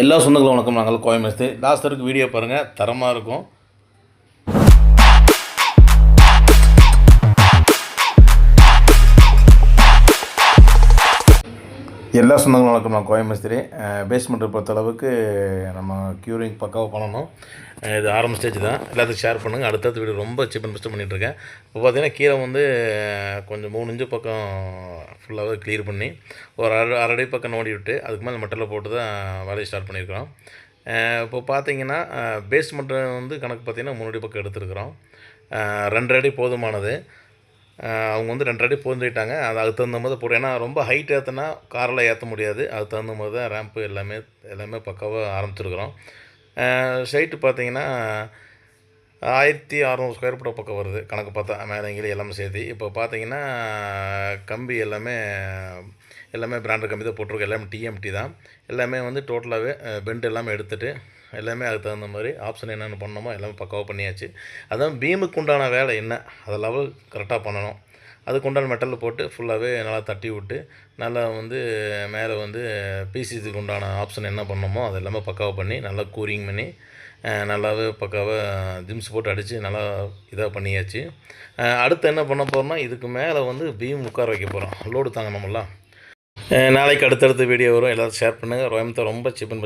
எல்லா சொந்தங்களும் வணக்கம். நாங்கள் கோயம்பேஸ்து லாஸ்ட் வரைக்கும் வீடியோ பாருங்கள் தரமாக இருக்கும். எல்லா சொந்தங்களும் வணக்கம். நான் கோயம்பேஸ்திரி பேஸ்மெண்ட்டை பொறுத்தளவுக்கு நம்ம க்யூரிங் பக்காவாக பண்ணணும். இது ஆரம்ப ஸ்டேஜ் தான். எல்லாத்துக்கும் ஷேர் பண்ணுங்கள் அடுத்தடுத்த வீடியோ ரொம்ப சீப் அண்ட் பெஸ்ட்டு பண்ணிகிட்ருக்கேன் இப்போ பார்த்தீங்கன்னா கீழே வந்து கொஞ்சம் மூணு இன்ச்சு பக்கம் ஃபுல்லாகவே க்ளியர் பண்ணி ஒரு அரை அரை அடி பக்கம் நோடி விட்டு அதுக்கு மேலே மெட்டலில் போட்டு தான் வேலையை ஸ்டார்ட் பண்ணியிருக்கிறோம். இப்போ பார்த்தீங்கன்னா பேஸ்மெண்ட்டு வந்து கணக்கு பார்த்திங்கன்னா மூணு அடி பக்கம் எடுத்துருக்குறோம். ரெண்டரை அடி போதுமானது. அவங்க வந்து ரெண்டரை அடி போந்துட்டாங்க அது அதுக்கு தகுந்த மாதிரி போடும் ஏன்னா ரொம்ப ஹைட் ஏற்றினா காரில் ஏற்ற முடியாது. அதுக்கு தகுந்த மாதிரி தான் ரேம்ப்பு எல்லாமே எல்லாமே பக்காவாக ஆரம்பிச்சிருக்கிறோம். சைட்டு பார்த்தீங்கன்னா ஆயிரத்தி அறநூறு ஸ்கொயர் ஃபீட் பக்கம் வருது. கணக்கு பார்த்தா மேலே எல்லாமே சேர்த்து. இப்போ பார்த்தீங்கன்னா கம்பி எல்லாமே எல்லாமே பிராண்டட் கம்பி தான் போட்டிருக்கோம் எல்லாமே டிஎம்டி தான். எல்லாமே வந்து டோட்டலாகவே பெண்ட் எல்லாமே எடுத்துகிட்டு எல்லாமே அதுக்கு தகுந்த மாதிரி ஆப்ஷன் என்னென்ன பண்ணணுமோ எல்லாமே பக்காவாக பண்ணியாச்சு. அதான் பீமுக்கு உண்டான வேலை என்ன? அதை லெவல் கரெக்டாக பண்ணணும். அதுக்கு உண்டான மெட்டலில் போட்டு ஃபுல்லாகவே நல்லா தட்டி விட்டு நல்லா வந்து மேலே வந்து பிசிஸுக்கு உண்டான ஆப்ஷன் என்ன பண்ணணுமோ அது எல்லாமே பக்காவாக பண்ணி நல்லா கூரிங் பண்ணி நல்லாவே பக்காவாக ஜிம்ஸ் போட்டு அடித்து நல்லா இதாக பண்ணியாச்சு. அடுத்து என்ன பண்ண போகிறோம்னா இதுக்கு மேலே வந்து பீம் உட்கார வைக்க போகிறோம் லோடு தாங்கணும்ல. அஹ், நாளைக்கு அடுத்தடுத்த வீடியோ வரும். எல்லோரும் ஷேர் பண்ணுங்கள் ரோயமத்தை ரொம்ப சிப்பன்